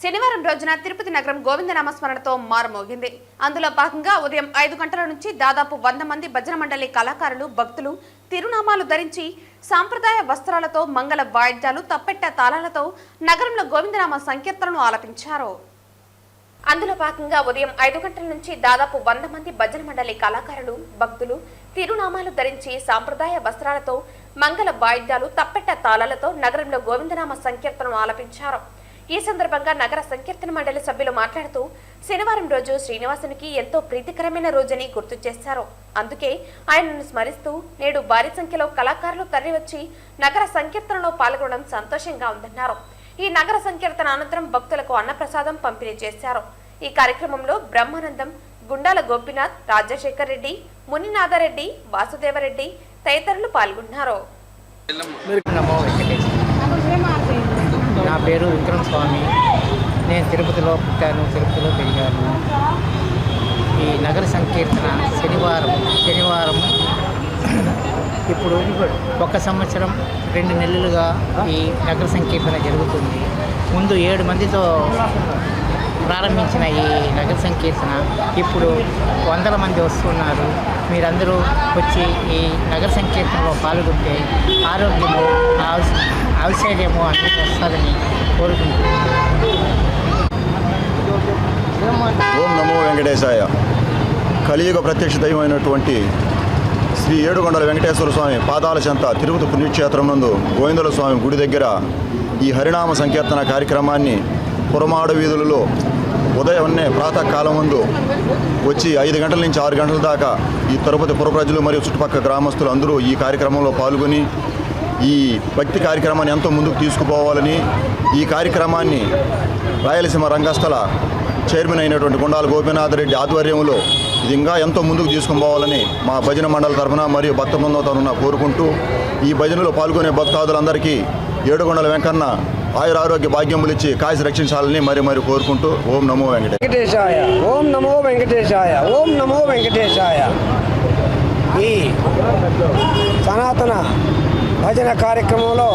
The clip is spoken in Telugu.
శనివారం రోజున తిరుపతి నగరం గోవిందనామ స్మరణతో మారుమోగింది. అందులో భాగంగా ఉదయం ఐదు గంటల నుంచి దాదాపు వంద మంది భజన మండలి కళాకారులు భక్తులు తిరునామాలు ధరించి సాంప్రదాయ వస్త్రాలతో మంగళ వాయిద్యాలు తప్పెట్ట తాళాలతో నగరంలో గోవిందనామ సంకీర్తనను ఆలపించారు. అందులో భాగంగా ఉదయం ఐదు గంటల నుంచి దాదాపు వంద మంది భజన మండలి కళాకారులు భక్తులు తిరునామాలు ధరించి సాంప్రదాయ వస్త్రాలతో మంగళ వాయిద్యాలు తప్పెట్ట తాళాలతో నగరంలో గోవిందనామ సంకీర్తనను ఆలపించారు. ఈ సందర్భంగా నగర సంకీర్తన మండలి సభ్యులు మాట్లాడుతూ శనివారం రోజు శ్రీనివాసునికి ఎంతో ప్రీతికరమైన రోజని గుర్తు చేశారు. అందుకే ఆయనను స్మరిస్తూ నేడు భారీ సంఖ్యలో కళాకారులు తరలివచ్చి నగర సంకీర్తనలో పాల్గొనడం సంతోషంగా ఉందన్నారు. ఈ నగర సంకీర్తన అనంతరం భక్తులకు అన్నప్రసాదం పంపిణీ చేశారు. ఈ కార్యక్రమంలో బ్రహ్మానందం గుండాల గోపినాథ్ రాజశేఖర్ రెడ్డి మునినాథారెడ్డి వాసుదేవరెడ్డి తదితరులు పాల్గొన్నారు. నా పేరు విక్రమ్ స్వామి నేను తిరుపతిలో పుట్టాను తిరుపతిలో పెరిగాను. ఈ నగర సంకీర్తన శనివారం శనివారం ఇప్పుడు ఒక సంవత్సరం రెండు నెలలుగా ఈ నగర సంకీర్తన జరుగుతుంది. ముందు ఏడు మందితో ప్రారంభించిన ఈ నగర సంకీర్తన ఇప్పుడు వందల మంది వస్తున్నారు. మీరందరూ వచ్చి ఈ నగర సంకీర్తనలో పాల్గొంటే ఆరోగ్యము ఆవిష్- ఔషధ్యము అన్నీ వస్తుందని కోరుకుంటున్నాను ఓం నమో వెంకటేశాయ. కలియుగ ప్రత్యక్ష దైవమైనటువంటి శ్రీ ఏడుగొండల వెంకటేశ్వర స్వామి పాదాల చెంత తిరుపతి పుణ్యక్షేత్రం నందు గోవిందుల స్వామి గుడి దగ్గర ఈ హరినామ సంకీర్తన కార్యక్రమాన్ని పురమాడ వీధులలో ఉదయాన్నే ప్రాతకాలం ముందు వచ్చి ఐదు గంటల నుంచి ఆరు గంటల దాకా ఈ తిరుపతి పుర ప్రజలు మరియు చుట్టుపక్కల గ్రామస్తులు అందరూ ఈ కార్యక్రమంలో పాల్గొని ఈ భక్తి కార్యక్రమాన్ని ఎంతో ముందుకు తీసుకుపోవాలని ఈ కార్యక్రమాన్ని రాయలసీమ రంగస్థల చైర్మన్ అయినటువంటి గుండాల గోపీనాథ్ రెడ్డి ఆధ్వర్యంలో ఇది ఇంకా ఎంతో ముందుకు తీసుకుని పోవాలని మా భజన మండలి తరఫున మరియు భక్త బృందం తరఫున కోరుకుంటూ ఈ భజనలో పాల్గొనే భక్తాదులందరికీ ఏడుగొండల వెంకన్న ఆయురారోగ్య భాగ్యములు ఇచ్చి కాశీ రక్షించాలని మరి మరి కోరుకుంటూ ఓం నమో వెంకటేశాయ. ఓం నమో వెంకటేశాయ. ఓం నమో వెంకటేశాయ. ఈ సనాతన భజన కార్యక్రమంలో